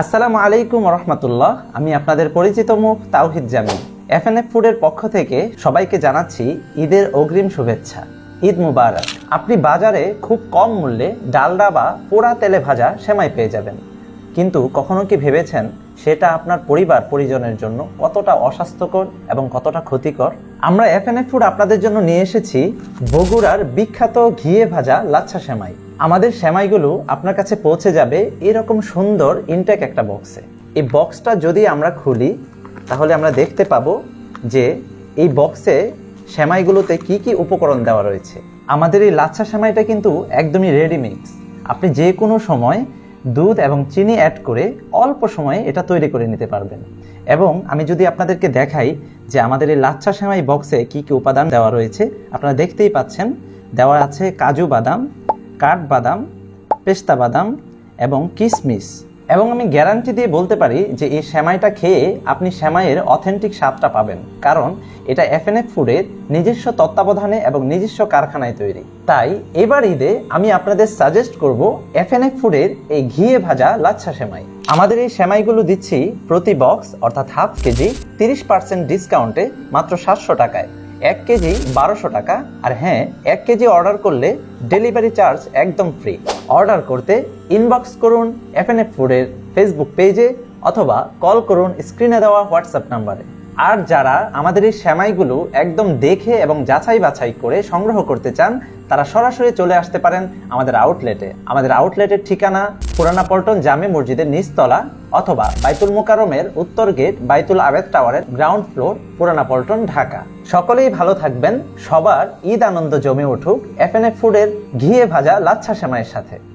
আসসালামু আলাইকুম রহমতুল্লাহ। আমি আপনাদের পরিচিত মুখ তাওহিদ জামি এফ এফএনএফ ফুডের পক্ষ থেকে সবাইকে জানাচ্ছি ঈদের অগ্রিম শুভেচ্ছা। ঈদ মুবারক। আপনি বাজারে খুব কম মূল্যে ডালডা বা পোড়া তেলে ভাজা সেমাই পেয়ে যাবেন। কিন্তু কখনো কি ভেবেছেন সেটা আপনার পরিবার পরিজনের জন্য কতটা অস্বাস্থ্যকর এবং কতটা ক্ষতিকর? আমরা এফ এফএনএফ ফুড আপনাদের জন্য নিয়ে এসেছি বগুড়ার বিখ্যাত ঘিয়ে ভাজা লাচ্ছা সেমাই। আমাদের সেমাইগুলো আপনার কাছে পৌঁছে যাবে এরকম সুন্দর ইনটেক একটা বক্সে এই বক্সটা যদি আমরা খুলি, তাহলে আমরা দেখতে পাবো যে এই বক্সে সেমাইগুলোতে কি কি উপকরণ দেওয়া রয়েছে। আমাদের এই লাচ্ছা সেমাইটা কিন্তু একদমই রেডি মিক্স আপনি যে কোনো সময় দুধ এবং চিনি অ্যাড করে অল্প সময়ে এটা তৈরি করে নিতে পারবেন। এবং আমি যদি আপনাদেরকে দেখাই যে আমাদের এই লাচ্ছা সেমাই বক্সে কি কি উপাদান দেওয়া রয়েছে, আপনারা দেখতেই পাচ্ছেন, দেওয়া আছে কাজু বাদাম কাঠবাদাম পেস্তা বাদাম এবং কিশমিশ এবং আমি গ্যারান্টি দিয়ে বলতে পারি যে এই সেমাইটা খেয়ে আপনি সেমাইয়ের অথেন্টিক স্বাদটা পাবেন। কারণ এটা এফএনএফ ফুডের নিজস্ব তত্ত্বাবধানে এবং নিজস্ব কারখানায় তৈরি। তাই এবার ঈদে আমি আপনাদের সাজেস্ট করব এফএনএফ ফুডের এই ঘিয়ে ভাজা লাচ্ছা সেমাই। আমাদের এই সেমাইগুলো দিচ্ছি প্রতি বক্স অর্থাৎ হাফ কেজি, তিরিশ পার্সেন্ট ডিসকাউন্টে মাত্র সাতশো টাকায়। এক কেজি বারোশো টাকা। আর হ্যাঁ এক কেজি অর্ডার করলে ডেলিভারি চার্জ একদম ফ্রি। অর্ডার করতে ইনবক্স করুন এফএনএফ ফুডের ফেসবুক পেজে অথবা কল করুন স্ক্রিনে দেওয়া হোয়াটসঅ্যাপ নাম্বারে আর যারা আমাদের এই শ্যামাইগুলো একদম দেখে এবং যাচাই বাছাই করে সংগ্রহ করতে চান, তারা সরাসরি চলে আসতে পারেন আমাদের আউটলেটে আমাদের আউটলেটের ঠিকানা পুরানা পল্টন জামে মসজিদের নিচতলা অথবা বাইতুল মোকারমের উত্তর গেট বাইতুল আবেদ টাওয়ারের গ্রাউন্ড ফ্লোর পুরানা পল্টন, ঢাকা। সকলেই ভালো থাকবেন। সবার ঈদ আনন্দ জমে উঠুক। এফএনএফ ফুডের ঘিয়ে ভাজা লাচ্ছা শ্যামাইয়ের সাথে।